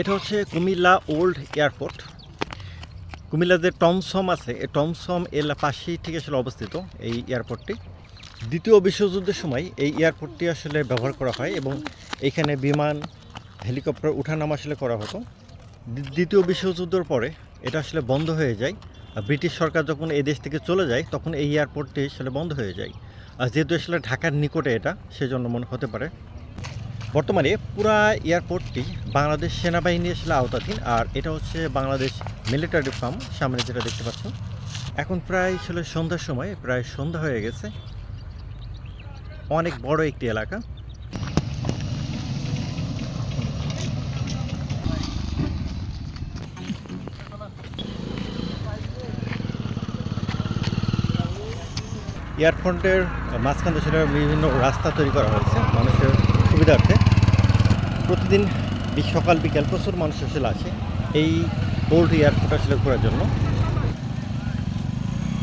এটা হচ্ছে Comilla old airport. Comilla যে টমসম আছে। এই টমসম এলা পাশেই ঠিক আসলে অবস্থিত এই এয়ারপোর্টটি। দ্বিতীয় বিশ্বযুদ্ধের সময় এই এয়ারপোর্টটি আসলে ব্যবহার করা হয় এবং এখানে বিমান, হেলিকপ্টার উঠানামা আসলে করা হতো। দ্বিতীয় বিশ্বযুদ্ধের পরে এটা আসলে বন্ধ হয়ে যায়। আর ব্রিটিশ সরকার যখন এই দেশ থেকে চলে যায়, তখন এই এয়ারপোর্টটি আসলে বন্ধ হয়ে যায়। আর যেহেতু আসলে ঢাকার নিকটে এটা, সেজন্য মনে হতে পারে। বর্তমানে পুরা এয়ারপোর্টটি বাংলাদেশ সেনাবাহিনী আসলে আওতাধীন, আর এটা হচ্ছে বাংলাদেশ মিলিটারি ফার্ম, সামনে যেটা দেখতে পাচ্ছ। এখন প্রায় আসলে সন্ধ্যার সময়, প্রায় সন্ধ্যা হয়ে গেছে। অনেক বড় একটি এলাকা। এয়ারপোর্টের মাঝখান আসলে বিভিন্ন রাস্তা তৈরি করা হয়েছে। সুবিধার্থে প্রতিদিন সকাল বিকাল প্রচুর মানুষ আসলে আসে এই পোল্ট্রি এয়ারপোর্ট আসলে ঘোরার জন্য।